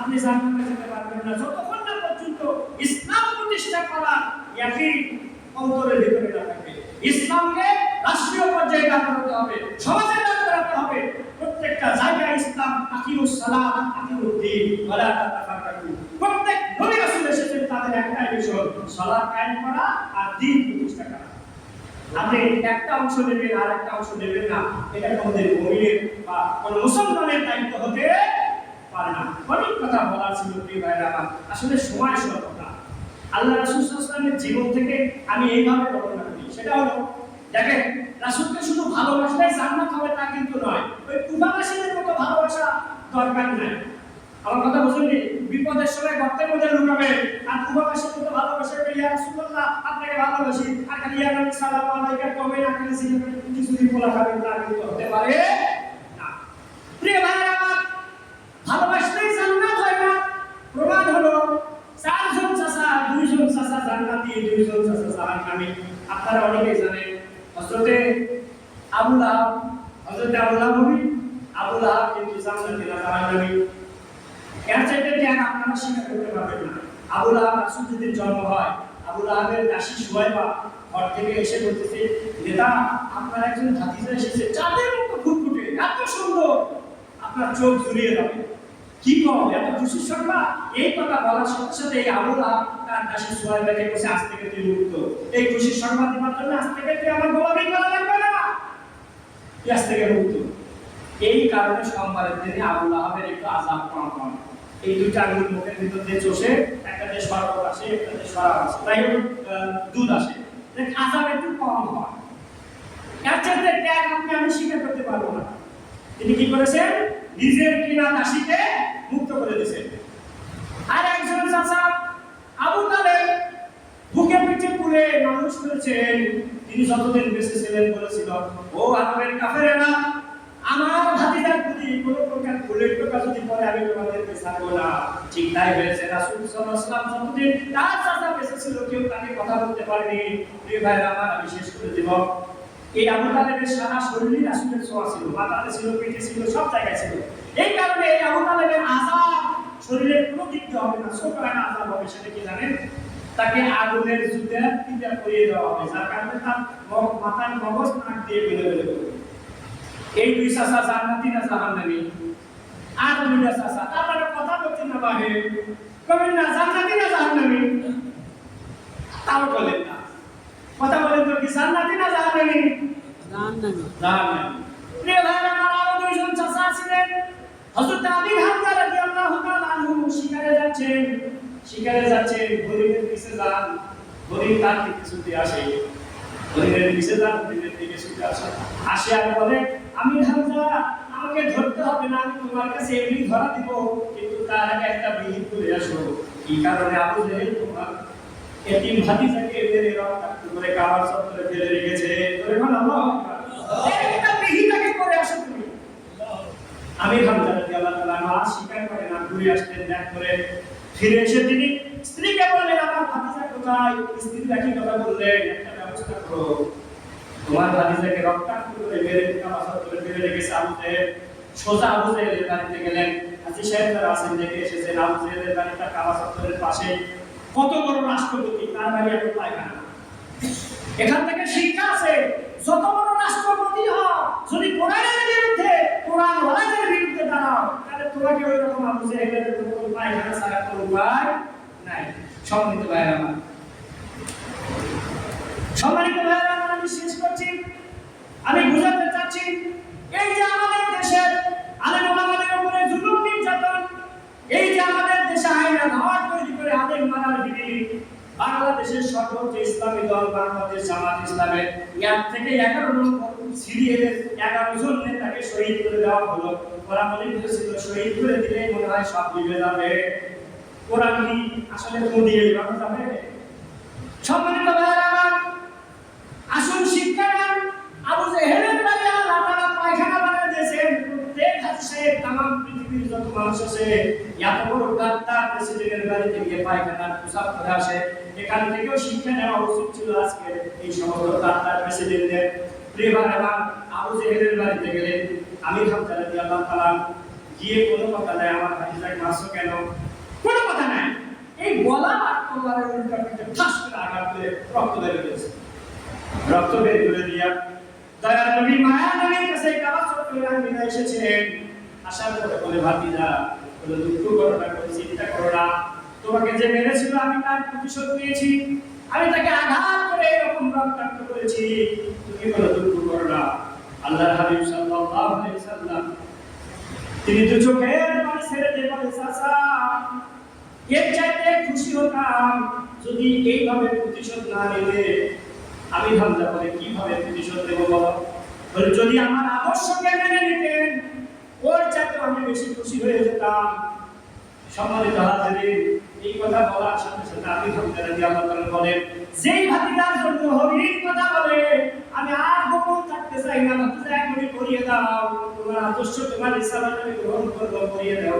আপনি যেতে পারবেন না। যতক্ষণ না পর্যন্ত ইসলাম প্রতিষ্ঠা একই অন্তরের ভিতরে না থাকে, ইসলামকে রাষ্ট্রীয় পর্যায়ে দাঁড় হবে, সমাজে দাঁড় করাতে হবে। প্রত্যেকটা জায়গায় ইসলাম তাতাফাররাকু। প্রত্যেক এসেছেন তাদের একটাই করা আর প্রতিষ্ঠা করা। আপনি একটা অংশ নেবেন আর একটা অংশ নেবেন না। এটা আমাদের মহিলের বা কোন মুসলমানের দায়িত্ব হতে পারে না। অনেক কথা বলার ছিল, প্রিয় ভাইরা আসলে সময় স্বল্পতা আল্লাহ রাসূল সাল্লাল্লাহু জীবন থেকে আমি এইভাবে বর্ণনা করি। সেটা হলো, দেখেন, রাসূলকে শুধু ভালোবাসলেই জান্নাত হবে তা কিন্তু নয়, ওই কুবাবাসীদের মতো ভালোবাসা দরকার নাই। আমার কথা বুঝুননি? বিপদের সময় গর্তের মধ্যে লুকাবে, আর কুবাবাসীর মতো ভালোবাসা ইয়া রাসূলুল্লাহ, আপনাকে ভালোবাসি। আর খালি, ইয়া নবী সাল্লাল্লাহু আলাইহি কমে না খালি সিনেমা কিছু দিন বলা খাবেন তা কিন্তু হতে পারে না প্রিয় ভাইরা আমার ভালোবাসলেই জান্নাত হয় না প্রমাণ হলো চারজন চাচা দুইজন চাচা জান্নাতি দুইজন চাচা জাহান্নামী আপনারা অনেকেই জানেন, হযরতে আবুল আহাব হযরতে আবুল আহাব নবী আবুল আহাব কিন্তু জান্নাতি না জাহান্নামী এর চাইতে ত্যাগ আপনারা স্বীকার করতে পারবেন না। আবুল আহাব রাসূল জন্ম হয় আবুল আহাবের দাসী সুহাইবা ঘর থেকে এসে বলতেছে, নেতা, আপনার একজন ভাতিজা এসেছে। চাঁদের মতো ফুটফুটে, এত সুন্দর। আপনার চোখ জুড়িয়ে যাবে কি কম? এত খুশির সংবাদ এই কথা বলার সাথে সাথে এই আবুল তার দাসী সুহাইবাকে বসে আজ থেকে তুই মুক্ত। এই খুশির সংবাদ দেওয়ার জন্য আজ থেকে তুই আমার গোলামি করা লাগবে না। তুই আজ থেকে মুক্ত। এই কারণে সোমবারের দিনে আবুল আহাবের একটু আজাব কম কম। এই দুইটা আঙুল মুখের ভিতর দিয়ে চষে একটা দিয়ে শরাব আসে একটা দিয়ে শরাব আসে তাই দুধ আসে। আজাব একটু কম হয়। এর চাইতে ত্যাগ আপনি আমি স্বীকার করতে পারব না। তিনি কি করেছেন? নিজের কিনা দাসীকে মুক্ত করে দিয়েছেন আর একজন চাচা, আবু তালেব, বুকে পিঠে পুরে মানুষ করেছেন। তিনি যতদিন বেঁচে ছিলেন বলেছিল, ও আরবের কাফেরেরা, আমার ভাতিজার প্রতি কোন প্রকার ভুলের টোকা যদি পরে আমি তোমাদেরকে ছাড়বো না। ঠিক তাই হয়েছে। রাসূল ওয়াসাল্লাম যতদিন তার চাচা বেঁচে ছিল, কেউ তাকে কথা বলতে পারেনি। প্রিয় ভাইরা আমার আমি শেষ করে দেব। এই আবু তালেবের সারা শরীরই রাসূলের ছোঁয়া ছিল মাথাতে ছিল, পেটে ছিল, সব জায়গায় ছিল। এই কারণে এই আবু তালেবের আযাব শরীরের কোনো দিক হবে না, ছোটখাটো আযাব হবে, সেটা কি জানেন? তাকে আগুনের জুতা পিতা পরিয়ে দেওয়া হবে, যার কারণে তার মাথার মগজ নাক দিয়ে বেরো বেরো এই দুই চাষা জান্নাতি না জাহান্নামী? আর দুইটা চাষা তারপরে কথা বলছেন না বাহে। কবেন না জান্নাতি না জাহান্নামী? তাও বলেন না কথা বলেন তো কি জান্নাতি না জাহান্নামী। জাহান্নামী। জাহান্নামী। প্রিয় ভাইরা আমার আরও দুইজন চাচা ছিলেন হযরত আমির হামজা রাদিয়াল্লাহু তাআলা আনহু শিকারে যাচ্ছেন। শিকারে যাচ্ছেন হরিণের পিছে যান। হরিণ তার দিকে ছুটে আসে। পিছে যান হরিণের দিকে ছুটে আসে। আসে আর বলে হামজা আমাকে ধরতে হবে না আমি তোমার কাছে এমনি ধরা দিব। কিন্তু তার আগে একটা বিহিত করে আসো। কি কারণে আবু জেহেল তোমার এতিম ভাতিজাকে মেরে রক্তাক্ত করে কাবার চত্বরে ফেলে রেখেছে। বল আল্লাহু একটা করে আসো তুমি। আমি হামজা রাদিয়াল্লাহু তাআলা মা স্বীকার করে না ঘুরে আসতেন দেখ করে। ফিরে এসে তিনি স্ত্রীকে বললেন আমার ভাতিজা কোথায়? স্ত্রী কি কথা বললেন একটা ব্যবস্থা করো। তোমার ভাতিজাকে রক্তাক্ত করে মেরে ফেলে রেখেছে সোজা আবু জেহেলের বাড়িতে গেলেন। হাজি সাহেব তারা আসেন দেখে এসেছেন আবু জেহেলের বাড়িটা কাবা পাশে। কত বড় রাষ্ট্রপতি, তার বাড়ি একটা পায়খানা। এখান থেকে শিক্ষা আছে, যত বড় রাষ্ট্রপতি হও, যদি কোরআনের বিরুদ্ধে কোরআন ওয়ালাদের বিরুদ্ধে দাঁড়াও, তাহলে তোমাকে ওই রকম পায়খানা ছাড়া কোনো উপায় নাই। সম্মানিত আমার। সম্মানিত আমার, আমি শেষ করছি। আমি বুঝাতে চাচ্ছি, এই যে আমাদের বাংলাদেশের সর্বোচ্চ ইসলামী দল বাংলাদেশ জামাত ইসলামের থেকে এগারো এগারো জন নেতাকে শহীদ করে দেওয়া হলো। ওরা মনে করেছিল শহীদ করে দিলে মনে হয় সব মিলে যাবে। ওরা কি আসলে মুদিয়ে যাবে সম্মানিত আসুন শিক্ষা আবু বাড়ি আল্লাহ তাআলা পায়খানা বানিয়ে দিয়েছেন প্রত্যেক হাজি সাহেব তামাম পৃথিবীর মানুষ আছে এত বড় গাদ্দার প্রেসিডেন্টের বাড়িতে গিয়ে পায়খানা প্রসাব করে আসে। এখান থেকেও শিক্ষা নেওয়া উচিত ছিল আজকে এই সমস্ত প্রেসিডেন্টের প্রিয় ভাই আমার আবু জেহেলের বাড়িতে গেলেন আমির হামজা রাদিয়াল্লাহু তাআলা গিয়ে কোনো কথা নাই, আমার ভাতিজাকে মারছো কেন? কোনো কথা নাই। এই গলা আর উল্টা পিঠে ঠাস করে আঘাত করে রক্ত বের হয়েছে রক্ত বের করে দিয়া দয়ার নবী, মায়া নবীর কাছে কাবা চক্রের আঙ্গিনা এসেছিলেন। আসার পরে বলে ভাতিজা, বলে দুঃখ করো না চিন্তা করো না। তোমাকে যে মেরেছিল, আমি তার প্রতিশোধ নিয়েছি। আমি তাকে আঘাত করে এরকম রক্তাক্ত করেছি। তুমি কোনো দুঃখ করো না। হাবিব সাল্লাল্লাহু আলাইহি সাল্লাম তিনি দু ছেড়ে দিয়ে বলে এর চাইতে খুশি হতাম যদি এইভাবে প্রতিশোধ না নিলে আমি ভাবতে পারি কীভাবে প্রতিশোধ দেবো বলো, যদি আমার আদর্শকে মেনে নিতেন ওর চাইতে আমি বেশি খুশি হয়ে যেতাম, সম্মানিত হাজিরিন এই কথা বলার সাথে সাথে আমি ভাবতে রাজি আল্লাহ তাআলা বলেন, যেই ভাতিদার জন্য হরিণ কথা বলে, আমি আর গোপন থাকতে চাই না ভাতিজা এখনই করিয়ে দাও, তোমার আদর্শ তোমার ইসলাম আমি গ্রহণ করব, করিয়ে দাও